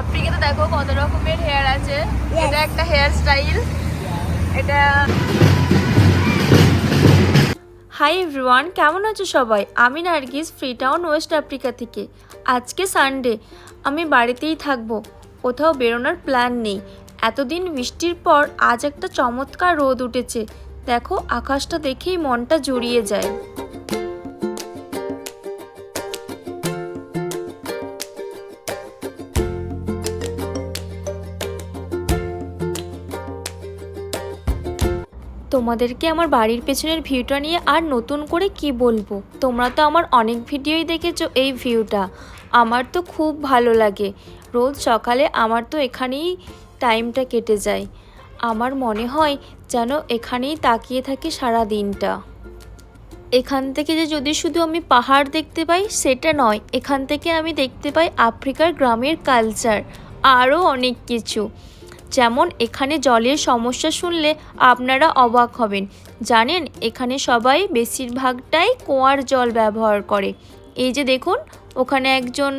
আফ্রিকাতে দেখো কত রকমের হেয়ার আছে। এটা একটা হেয়ার স্টাইল এটা হাই এভরিওয়ান কেমন আছো সবাই? আমি Nargis Freetown West Africa থেকে। আজকে সানডে আমি বাড়িতেই থাকব। কোথাও বেরোনোর প্ল্যান নেই। এতদিন বৃষ্টির পর আজ একটা চমৎকার রোদ উঠেছে। দেখো আকাশটা দেখেই মনটা জুড়িয়ে যায়। তোমাদেরকে আমার বাড়ির পেছনের ভিউটা নিয়ে আর নতুন করে কি বলব? তোমরা তো আমার অনেক ভিডিওই দেখেছ এই ভিউটা। আমার তো খুব ভালো লাগে। রোজ সকালে আমার তো এখানেই টাইমটা কেটে যায়। আমার মনে হয় যেন এখানেই তাকিয়ে থাকি সারা দিনটা এখান থেকে যে যদি শুধু আমি পাহাড় দেখতে পাই, সেটা নয়, এখান থেকে আমি দেখতে পাই আফ্রিকার গ্রামের কালচার আরও অনেক কিছু। যেমন এখানে জলের সমস্যা শুনলে আপনারা অবাক হবেন। জানেন, এখানে সবাই বেশিরভাগটাই কুয়ার জল ব্যবহার করে। এই যে দেখুন, ওখানে একজন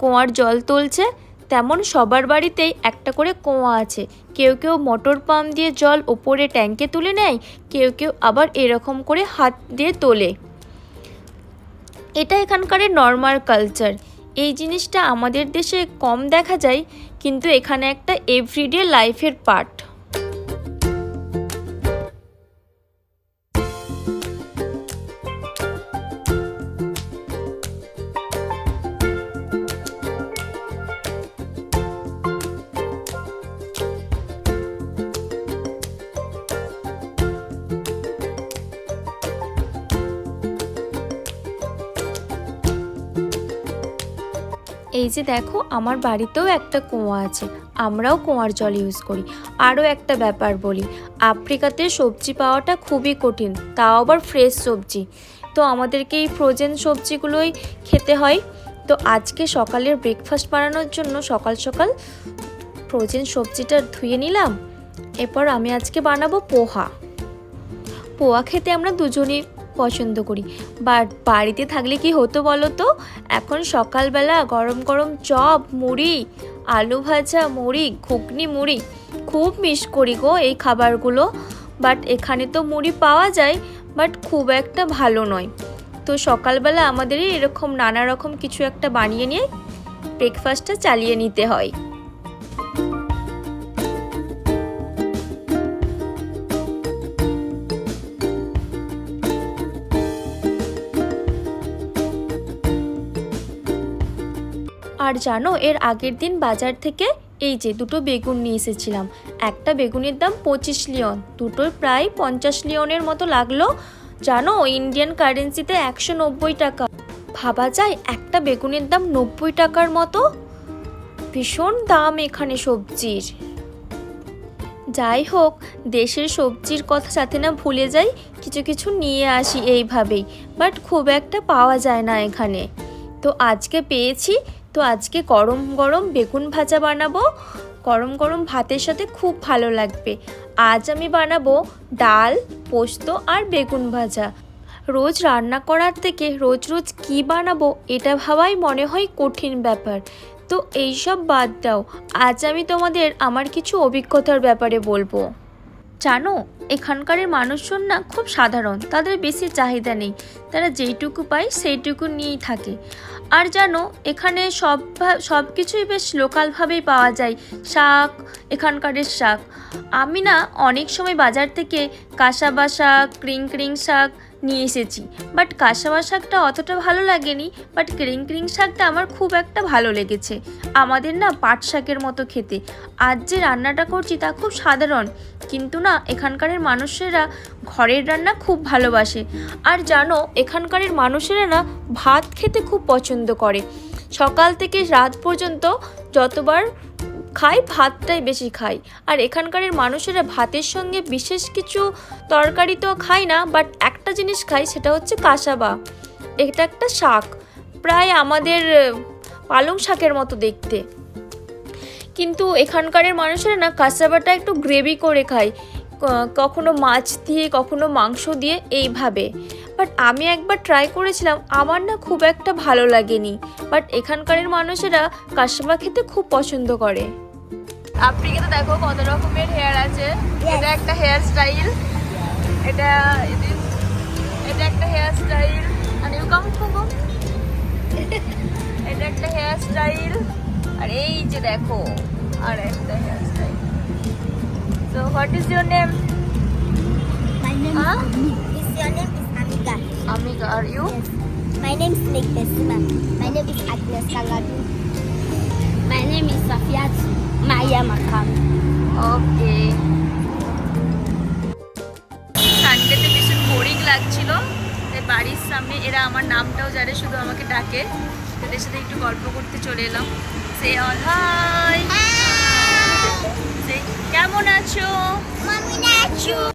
কুয়ার জল তুলছে, তেমন সবার বাড়িতেই একটা করে কুয়া আছে। কেউ কেউ মোটর পাম্প দিয়ে জল ওপরে ট্যাঙ্কে তুলে নেয়, কেউ কেউ আবার এরকম করে হাত দিয়ে তোলে। এটা এখানকার নর্মাল কালচার এই জিনিসটা আমাদের দেশে কম দেখা যায় কিন্তু এখানে একটা এভরিডে লাইফের পার্ট এই যে দেখো, আমার বাড়িতেও একটা কুয়া আছে। আমরাও কুয়ার জল ইউজ করি। আরও একটা ব্যাপার বলি, আফ্রিকাতে সবজি পাওয়াটা খুবই কঠিন, তাও আবার ফ্রেশ সবজি। তো আমাদেরকে এই ফ্রোজেন সবজিগুলোই খেতে হয়। তো আজকে সকালের ব্রেকফাস্ট বানানোর জন্য সকাল সকাল ফ্রোজেন সবজিটা ধুয়ে নিলাম। এরপর আমি আজকে বানাবো পোহা। পোয়া খেতে আমরা দুজনেই পছন্দ করি। বাট বাড়িতে থাকলে কি হতো বলো তো? এখন সকালবেলা গরম গরম চপ, মুড়ি, আলু ভাজা, মুড়ি, ঘুগনি, মুড়ি, খুব মিস করি গো এই খাবারগুলো। বাট এখানে তো মুড়ি পাওয়া যায়, বাট খুব একটা ভালো নয়। তো সকালবেলা আমাদেরই এরকম নানা রকম কিছু একটা বানিয়ে নিয়ে ব্রেকফাস্টটা চালিয়ে নিতে হয়। আর জানো, এর আগের দিন বাজার থেকে এই যে দুটো বেগুন নিয়ে এসেছিলাম। একটা বেগুনের দাম পঁচিশ লিয়ন, দুটোর প্রায় পঞ্চাশ লিয়নের মতো লাগল। জানো, ইন্ডিয়ান কারেন্সিতে একশো নব্বই টাকা। ভাবা যায় একটা বেগুনের দাম নব্বই টাকার মতো? ভীষণ দাম এখানে সবজির। যাই হোক, দেশের সবজির কথা যাতে না ভুলে যাই, কিছু কিছু নিয়ে আসি এইভাবেই। বাট খুব একটা পাওয়া যায় না এখানে। তো আজকে পেয়েছি তো আজকে গরম গরম বেগুন ভাজা বানাবো। গরম গরম ভাতের সাথে খুব ভালো লাগবে। আজ আমি বানাবো ডাল, পোস্ত আর বেগুন ভাজা। রোজ রান্না করার থেকে রোজ রোজ কি বানাবো এটা ভাবাই মনে হয় কঠিন ব্যাপার। তো এইসব বাদ দাও। আজ আমি তোমাদের আমার কিছু অভিজ্ঞতার ব্যাপারে বলব। জানো এখানকারের মানুষজন না খুব সাধারণ, তাদের বেশি চাহিদা নেই। তারা যেইটুকু পায় সেইটুকু নিয়েই থাকে। আর জানো, এখানে সব সব কিছুই বেশ লোকালভাবেই পাওয়া যায়, শাক এখানকারের শাক। আমি না অনেক সময় বাজার থেকে কাঁসাবা শাক, ক্রিং ক্রিং শাক নিয়ে এসেছি। বাট কাঁসাবা শাকটা অতটা ভালো লাগেনি বাট ক্রিং ক্রিং শাকটা আমার খুব একটা ভালো লেগেছে। আমাদের না পাট শাকের মতো খেতে। আজ যে রান্নাটা করছি তা খুব সাধারণ। কিন্তু না, এখানকারের মানুষেরা ঘরের রান্না খুব ভালোবাসে। আর জানো, এখানকারের মানুষেরা না ভাত খেতে খুব পছন্দ করে। সকাল থেকে রাত পর্যন্ত যতবার খাই, ভাতটাই বেশি খাই। আর এখানকারের মানুষেরা ভাতের সঙ্গে বিশেষ কিছু তরকারি তো খায় না বাট একটা জিনিস খায়, সেটা হচ্ছে কাসাবা। এটা একটা শাক, প্রায় আমাদের পালং শাকের মতো দেখতে। কিন্তু এখানকারের মানুষেরা না, কাসাবাটা একটু গ্রেভি করে খায় কখনো মাছ দিয়ে, কখনো মাংস দিয়ে, এইভাবে। বাট আমি একবার ট্রাই করেছিলাম আমার না খুব একটা ভালো লাগেনি। বাট এখানকারের মানুষেরা কাশবা খেতে খুব পছন্দ করে। আপনি আফ্রিকাতে দেখো কত রকমের হেয়ার আছে। এটা একটা হেয়ার স্টাইল এটা এটা একটা হেয়ার স্টাইল আর ইউ কাম কোকো এটা একটা হেয়ার স্টাইল আর এই যে দেখো আর একটা hair style so what is your name My name Huh? is Ami. Amiga? Are you Yes. My name is Nick Besima. My name is Agnes Kaladu. My name is Safiat Maya Makam. Okay সানডেতে ভীষণ boring লাগছিল তাই বাড়ির সামনে এরা আমার নামটাও জানে শুধু আমাকে ডাকে এদের সাথে একটু গল্প করতে চলে এলাম সে অল হাই কেমন আছো you.